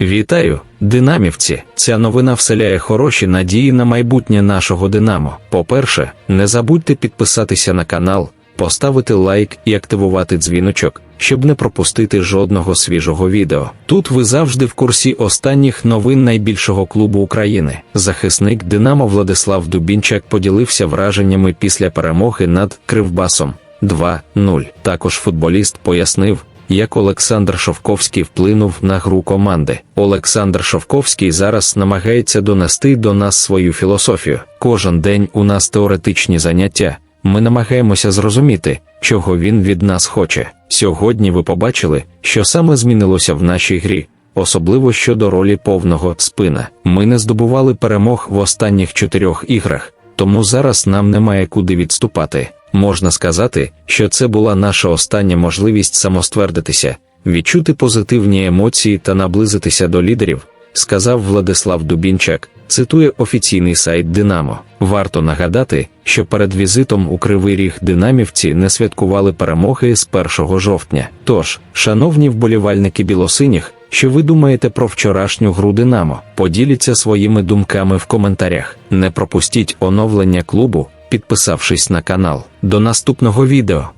Вітаю, динамівці! Ця новина вселяє хороші надії на майбутнє нашого Динамо. По-перше, не забудьте підписатися на канал, поставити лайк і активувати дзвіночок, щоб не пропустити жодного свіжого відео. Тут ви завжди в курсі останніх новин найбільшого клубу України. Захисник Динамо Владислав Дубінчак поділився враженнями після перемоги над Кривбасом 2-0. Також футболіст пояснив, як Олександр Шовковський вплинув на гру команди. Олександр Шовковський зараз намагається донести до нас свою філософію. Кожен день у нас теоретичні заняття. Ми намагаємося зрозуміти, чого він від нас хоче. Сьогодні ви побачили, що саме змінилося в нашій грі, особливо щодо ролі повного спина. Ми не здобували перемог в останніх чотирьох іграх, тому зараз нам немає куди відступати. Можна сказати, що це була наша остання можливість самоствердитися, відчути позитивні емоції та наблизитися до лідерів, сказав Владислав Дубінчак, цитує офіційний сайт Динамо. Варто нагадати, що перед візитом у Кривий Ріг динамівці не святкували перемоги з 1 жовтня. Тож, шановні вболівальники білосиніх, що ви думаєте про вчорашню гру Динамо? Поділіться своїми думками в коментарях. Не пропустіть оновлення клубу, підписавшись на канал. До наступного відео.